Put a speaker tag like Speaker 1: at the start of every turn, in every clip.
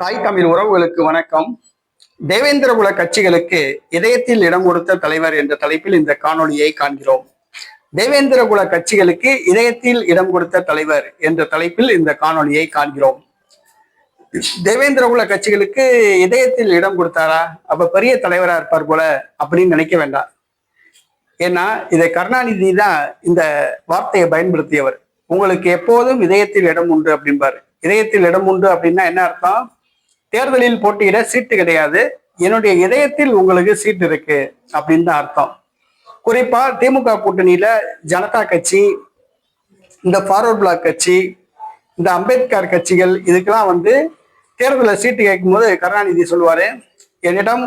Speaker 1: தாய் தமிழ் உறவுகளுக்கு வணக்கம். தேவேந்திர குல கட்சிகளுக்கு இதயத்தில் இடம் கொடுத்த தலைவர் என்ற தலைப்பில் இந்த காணொலியை காண்கிறோம். தேவேந்திர குல கட்சிகளுக்கு இதயத்தில் இடம் கொடுத்த தலைவர் என்ற தலைப்பில் இந்த காணொலியை காண்கிறோம். தேவேந்திர குல கட்சிகளுக்கு இதயத்தில் இடம் கொடுத்தாரா? அப்ப பெரிய தலைவரா இருப்பார் போல அப்படின்னு நினைக்க வேண்டாம். ஏன்னா இதை கருணாநிதி தான் இந்த வார்த்தையை பயன்படுத்தியவர். உங்களுக்கு எப்போதும் இதயத்தில் இடம் உண்டு அப்படிம்பாரு. இதயத்தில் இடம் உண்டு அப்படின்னா என்ன அர்த்தம்? தேர்தலில் போட்டியிட சீட்டு கிடையாது. என்னுடைய இதயத்தில் உங்களுக்கு சீட்டு இருக்கு அப்படின்னு தான் அர்த்தம். குறிப்பா திமுக கூட்டணியில ஜனதா கட்சி இந்த ஃபார்வர்ட் பிளாக் கட்சி இந்த அம்பேத்கர் கட்சிகள் இதுக்கெல்லாம் வந்து தேர்தலில் சீட்டு கேட்கும்போது கருணாநிதி சொல்லுவாரு என்னிடம்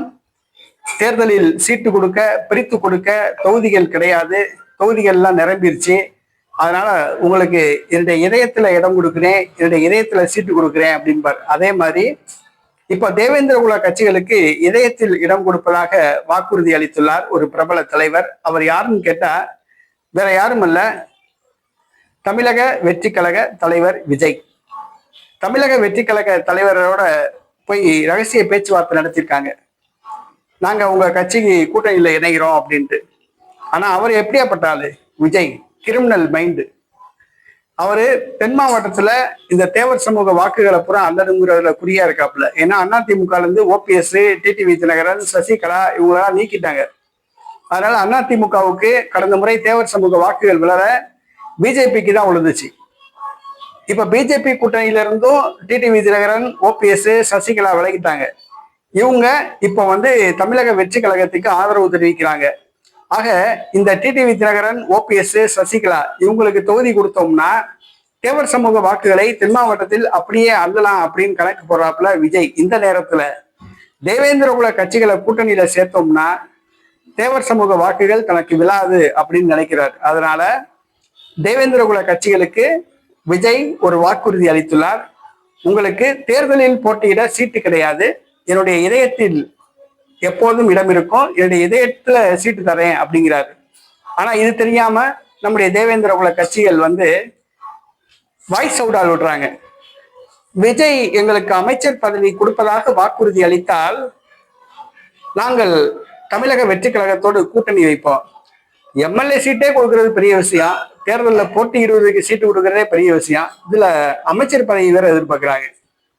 Speaker 1: தேர்தலில் சீட்டு கொடுக்க பிரித்து கொடுக்க தொகுதிகள் கிடையாது. தொகுதிகள்லாம் நிரம்பிருச்சு. அதனால உங்களுக்கு என்னுடைய இதயத்துல இடம் கொடுக்குறேன் என்னுடைய இதயத்துல சீட்டு கொடுக்குறேன் அப்படின்பார் அதே மாதிரி இப்ப தேவேந்திர குல கட்சிகளுக்கு இதயத்தில் இடம் கொடுப்பதாக வாக்குறுதி அளித்துள்ளார் ஒரு பிரபல தலைவர். அவர் யாருன்னு கேட்டா வேற யாரும் அல்ல தமிழக வெற்றி கழக தலைவர் விஜய். தமிழக வெற்றி கழக தலைவரோட போய் ரகசிய பேச்சுவார்த்தை நடத்தியிருக்காங்க. நாங்க உங்க கட்சிக்கு கூட்டணியில இணைகிறோம் அப்படின்ட்டு. ஆனா அவர் எப்படியாப்பட்டாரு விஜய் கிரிமினல் மைண்டு. அவரு தென் மாவட்டத்துல இந்த தேவர் சமூக வாக்குகளை பூரா அல்லதுங்கிறதுல குறியா இருக்காப்புல. ஏன்னா அதிமுக இருந்து ஓபிஎஸ் டிடிவி தினகரன் சசிகலா இவங்களெல்லாம் நீக்கிட்டாங்க. அதனால அதிமுகவுக்கு கடந்த முறை தேவர் சமூக வாக்குகள் விளர பிஜேபிக்கு தான் விழுந்துச்சு. இப்ப பிஜேபி கூட்டணியில இருந்தும் டிடிவி தினகரன் ஓபிஎஸ் சசிகலா விலகிட்டாங்க. இவங்க இப்ப வந்து தமிழக வெற்றி கழகத்துக்கு ஆதரவு தெரிவிக்கிறாங்க. ஆக இந்த டிடிவி தினகரன் ஓபிஎஸ் சசிகலா இவங்களுக்கு தொகுதி கொடுத்தோம்னா தேவர் சமூக வாக்குகளை தென் மாவட்டத்தில் அப்படியே அள்ளலாம் அப்படின்னு கணக்கு போடுறாப்புல விஜய். இந்த நேரத்துல தேவேந்திர குல கட்சிகளை கூட்டணியில சேர்த்தோம்னா தேவர் சமூக வாக்குகள் தனக்கு விழாது அப்படின்னு நினைக்கிறார். அதனால தேவேந்திர குல கட்சிகளுக்கு விஜய் ஒரு வாக்குறுதி அளித்துள்ளார். உங்களுக்கு தேர்தலில் போட்டியிட சீட்டு கிடையாது. என்னுடைய இதயத்தில் எப்போதும் இடம் இருக்கும். என்னுடைய இதயத்துல சீட்டு தரேன் அப்படிங்கிறாரு. ஆனா இது தெரியாம நம்முடைய தேவேந்திர குல கட்சிகள் வந்து வாய்ஸ் அவுட் விடுறாங்க. விஜய் எங்களுக்கு அமைச்சர் பதவி கொடுப்பதாக வாக்குறுதி அளித்தால் நாங்கள் தமிழக வெற்றி கழகத்தோடு கூட்டணி வைப்போம். எம்எல்ஏ சீட்டே கொடுக்கறது பெரிய விஷயம். தேர்தலில் போட்டியிடுவதற்கு சீட்டு கொடுக்கறதே பெரிய விஷயம். இதுல அமைச்சர் பதவி வேற எதிர்பார்க்கிறாங்க.